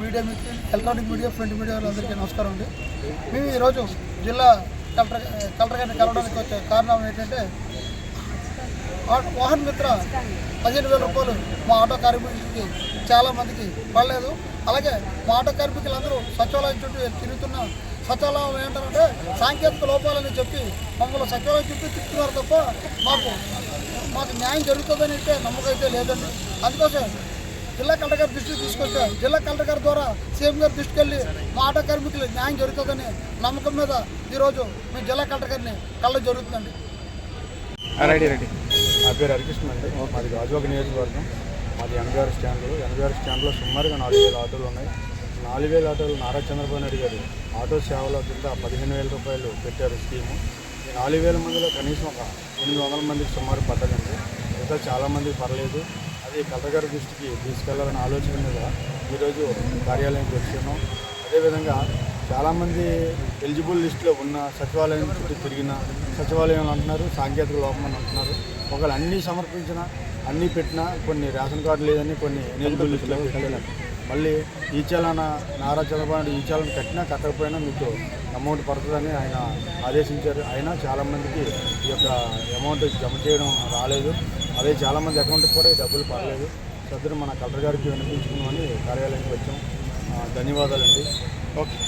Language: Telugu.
Media electronic media print media వాళ్ళందరికీ నమస్కారం అండి. మేము ఈరోజు జిల్లా కలెక్టర్ కలెక్టర్ గారిని కలవడానికి వచ్చే కారణం ఏంటంటే వాహన్ మిత్ర పదిహేను వేల రూపాయలు మా ఆటో కార్మికులకి చాలామందికి పడలేదు. అలాగే మా ఆటో కార్మికులందరూ సచివాలయం చుట్టూ తిరుగుతున్న సచివాలయం ఏంటంటే సాంకేతిక లోపాలని చెప్పి మమ్మల్ని సచివాలయం చుట్టూ తిప్పుతున్నారు తప్ప మాకు మాకు న్యాయం జరుగుతుందని అయితే నమ్మకం అయితే లేదండి. అందుకోసం జిల్లా కలెక్టర్ గారి దృష్టికి తీసుకొస్తే జిల్లా కలెక్టర్ గారి ద్వారా సీఎం గారి దృష్టికి వెళ్ళి మా ఆటో కార్మికులు న్యాయం జరుగుతుందని నమ్మకం మీద ఈరోజు మేము జిల్లా కలెక్టర్ గారిని కళ్ళ జరుగుతుందండి. Ready ready. నా పేరు హరికృష్ణ అండి. మాది గాజువాక నియోజకవర్గం. మాది ఎనభై స్టాండ్లు. ఎనభై స్టాండ్లో సుమారుగా నాలుగు వేల ఆటోలు ఉన్నాయి. నాలుగు వేల ఆటోలు నారా చంద్రబాబు నాయుడు గారు ఆటో సేవల కింద పదిహేను వేల రూపాయలు పెట్టారు స్కీము. ఈ నాలుగు వేల మందిలో కనీసం ఒక ఎనిమిది వందల మందికి సుమారు పడ్డదండి మిగతా చాలామందికి పర్లేదు. అది కలెక్టర్ గారి దృష్టికి తీసుకెళ్ళాలనే ఆలోచన మీద ఈరోజు కార్యాలయానికి వచ్చాను అదేవిధంగా చాలామంది ఎలిజిబుల్ లిస్టులో ఉన్న సచివాలయం చుట్టూ తిరిగిన సచివాలయం అంటున్నారు సాంకేతిక లోపం అని అంటున్నారు. ఒకవేళ అన్నీ సమర్పించిన అన్నీ పెట్టినా కొన్ని రేషన్ కార్డు లేదని కొన్ని ఎలిజిబుల్ లిస్టులో పెట్టలేదు. మళ్ళీ ఈ నారా చంద్రబాబు నాయుడు ఈ కట్టినా కట్టకపోయినా మీకు అమౌంట్ పడుతుందని ఆయన ఆదేశించారు. అయినా చాలామందికి ఈ యొక్క అమౌంట్ జమ చేయడం రాలేదు. అదే చాలామంది అకౌంట్కి కూడా ఈ డబ్బులు పడలేదు. సదరు మన కలెక్టర్ గారికి వినిపించుకున్నామని కార్యాలయానికి వచ్చాం. ధన్యవాదాలండి. ఓకే.